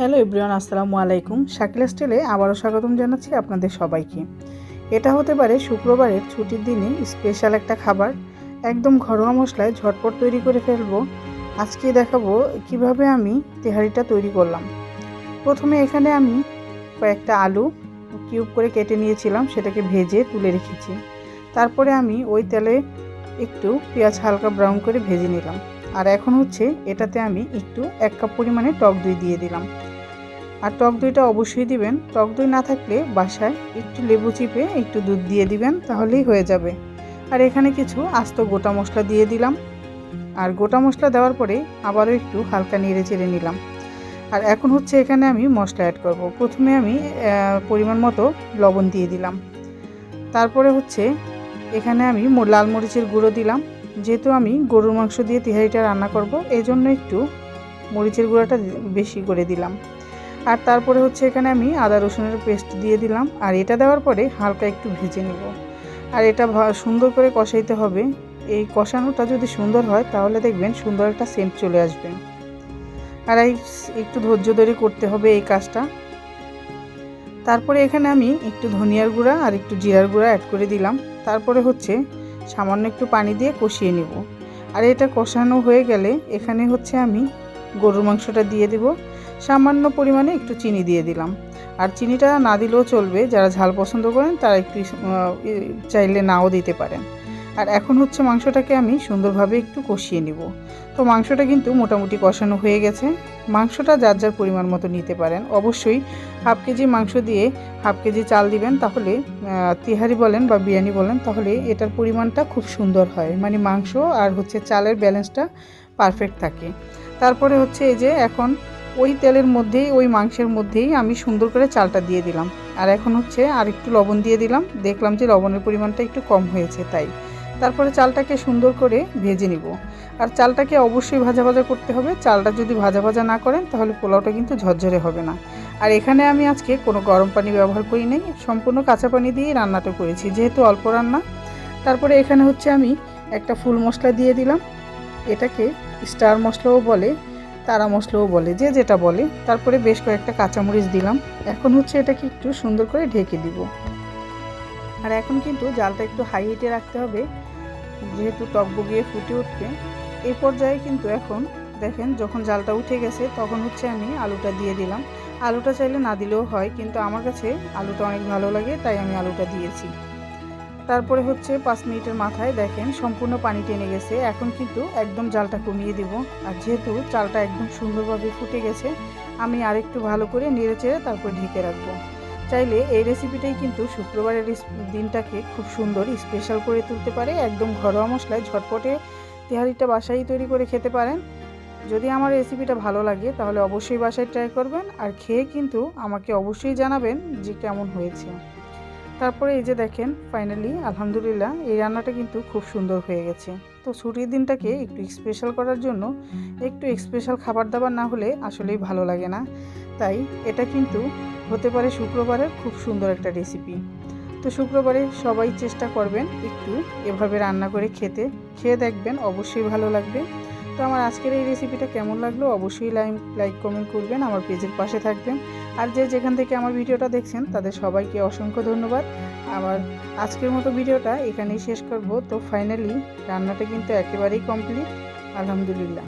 Hello everyone, আসসালামু আলাইকুম। শাকিল স্টেলে আবারও স্বাগতম জানাচ্ছি আপনাদের সবাইকে। এটা হতে পারে শুক্রবারের ছুটির দিনে স্পেশাল একটা খাবার। একদম ঘরোয়া মশলায় ঝটপট তৈরি করে ফেলব। আজকে দেখাবো কীভাবে আমি তেহারিটা তৈরি করলাম। প্রথমে এখানে আমি কয়েকটা আলু কিউব করে কেটে নিয়েছিলাম, সেটাকে ভেজে তুলে রেখেছি। তারপরে আমি ওই তেলে একটু পেঁয়াজ হালকা ব্রাউন করে ভেজে নিলাম। আর এখন হচ্ছে এটাতে আমি একটু এক কাপ পরিমাণে টক দই দিয়ে দিলাম। আর টক দইটা অবশ্যই দিবেন। টক দই না থাকলে বাসায় একটু লেবু চিপে একটু দুধ দিয়ে দিবেন, তাহলেই হয়ে যাবে। আর এখানে কিছু আস্ত গোটা মশলা দিয়ে দিলাম। আর গোটা মশলা দেওয়ার পরে আবারও একটু হালকা নেড়ে চেড়ে নিলাম। আর এখন হচ্ছে এখানে আমি মশলা অ্যাড করব। প্রথমে আমি পরিমাণ মতো লবণ দিয়ে দিলাম। তারপরে হচ্ছে এখানে আমি লাল মরিচের গুঁড়ো দিলাম। যেহেতু আমি গরুর মাংস দিয়ে তিহারিটা রান্না করব এই জন্য একটু মরিচের গুঁড়োটা বেশি করে দিলাম। আর তারপরে হচ্ছে এখানে আমি আদা রসুনের পেস্ট দিয়ে দিলাম, আর এটা দেওয়ার পরে হালকা একটু ভেজে নেব। আর এটা সুন্দর করে কষাইতে হবে। এই কষানোটা যদি সুন্দর হয়, তাহলে দেখবেন সুন্দর একটা সেন্ট চলে আসবে। আর এই একটু ধৈর্য ধরে করতে হবে এই কাজটা। তারপরে এখানে আমি একটু ধনিয়ার গুঁড়া আর একটু জিরার গুঁড়া অ্যাড করে দিলাম। তারপরে হচ্ছে সামান্য একটু পানি দিয়ে কষিয়ে নেব। আর এটা কষানো হয়ে গেলে এখানে হচ্ছে আমি গরুর মাংসটা দিয়ে দেব। সামান্য পরিমাণে একটু চিনি দিয়ে দিলাম। আর চিনিটা না দিলেও চলবে, যারা ঝাল পছন্দ করেন তারা একটু চাইলে নাও দিতে পারেন। আর এখন হচ্ছে মাংসটাকে আমি সুন্দরভাবে একটু কষিয়ে নিব। তো মাংসটা কিন্তু মোটামুটি কষানো হয়ে গেছে। মাংসটা যার যার পরিমাণ মতো নিতে পারেন। অবশ্যই হাফ কেজি মাংস দিয়ে হাফ কেজি চাল দিবেন, তাহলে তিহারি বলেন বা বিরিয়ানি বলেন, তাহলে এটার পরিমাণটা খুব সুন্দর হয়। মানে মাংস আর হচ্ছে চালের ব্যালেন্সটা পারফেক্ট থাকে। তারপরে হচ্ছে এই যে এখন ওই তেলের মধ্যেই, ওই মাংসের মধ্যেই আমি সুন্দর করে চালটা দিয়ে দিলাম। আর এখন হচ্ছে আর একটু লবণ দিয়ে দিলাম। দেখলাম যে লবণের পরিমাণটা একটু কম হয়েছে তাই। তারপরে চালটাকে সুন্দর করে ভেজে নিব। আর চালটাকে অবশ্যই ভাজা ভাজা করতে হবে। চালটা যদি ভাজা ভাজা না করেন, তাহলে পোলাওটা কিন্তু ঝরঝরে হবে না। আর এখানে আমি আজকে কোনো গরম পানি ব্যবহার করি নাই, সম্পূর্ণ কাঁচা পানি দিয়েই রান্নাটা করেছি, যেহেতু অল্প রান্না। তারপরে এখানে হচ্ছে আমি একটা ফুল মশলা দিয়ে দিলাম, এটাকে স্টার মশলাও বলে, তারা মশলাও বলে, যে যেটা বলে। তারপরে বেশ কয়েকটা কাঁচামরিচ দিলাম, এখন হচ্ছে এটাকে একটু সুন্দর করে ঢেকে দিব। আর এখন কিন্তু জালটা একটু হাই হিটে রাখতে হবে, যেহেতু টক বগিয়ে ফুটে উঠবে। এই পর্যায়ে কিন্তু এখন দেখেন, যখন জালটা উঠে গেছে, তখন হচ্ছে আমি আলুটা দিয়ে দিলাম। আলুটা চাইলে না দিলেও হয়, কিন্তু আমার কাছে আলুটা অনেক ভালো লাগে, তাই আমি আলুটা দিয়েছি। তারপরে হচ্ছে পাঁচ মিনিটের মাথায় দেখেন, সম্পূর্ণ পানি টেনে গেছে। এখন কিন্তু একদম জালটা কমিয়ে দিব। আর যেহেতু চালটা একদম সুন্দরভাবে ফুটে গেছে, আমি আরেকটু ভালো করে নেড়ে চেড়ে তারপর ঢেকে রাখব। চাইলে এই রেসিপিটাই কিন্তু শুক্রবারের দিনটাকে খুব সুন্দর স্পেশাল করে তুলতে পারে। একদম ঘরোয়া মশলায় ঝটপটে তেহারিটা বাসায় তৈরি করে খেতে পারেন। যদি আমার রেসিপিটা ভালো লাগে, তাহলে অবশ্যই বাসায় ট্রাই করবেন। আর খেয়ে কিন্তু আমাকে অবশ্যই জানাবেন যে কেমন হয়েছে। তারপরে এই যে দেখেন ফাইনালি আলহামদুলিল্লাহ, এই রান্নাটা কিন্তু খুব সুন্দর হয়ে গেছে। তো ছুটির দিনটাকে একটু স্পেশাল করার জন্য একটু স্পেশাল খাবার দাবার না হলে আসলেই ভালো লাগে না। তাই এটা কিন্তু হতে পারে শুক্রবারের খুব সুন্দর একটা রেসিপি তো শুক্রবারে সবাই চেষ্টা করবেন একটু এভাবে রান্না করে খেতে। খেয়ে দেখবেন অবশ্যই ভালো লাগবে। তো আমার আজকের এই রেসিপিটা কেমন লাগল অবশ্যই লাইক লাইক কমেন্ট করবেন, আমার পেজের পাশে থাকবেন। আর যে যেখান থেকে আমার ভিডিওটা দেখছেন, তাদের সবাইকে অসংখ্য ধন্যবাদ। আবার আজকের মতো ভিডিওটা এখানেই শেষ করব। তো ফাইনালি রান্নাটা কিন্তু একেবারেই কমপ্লিট আলহামদুলিল্লাহ।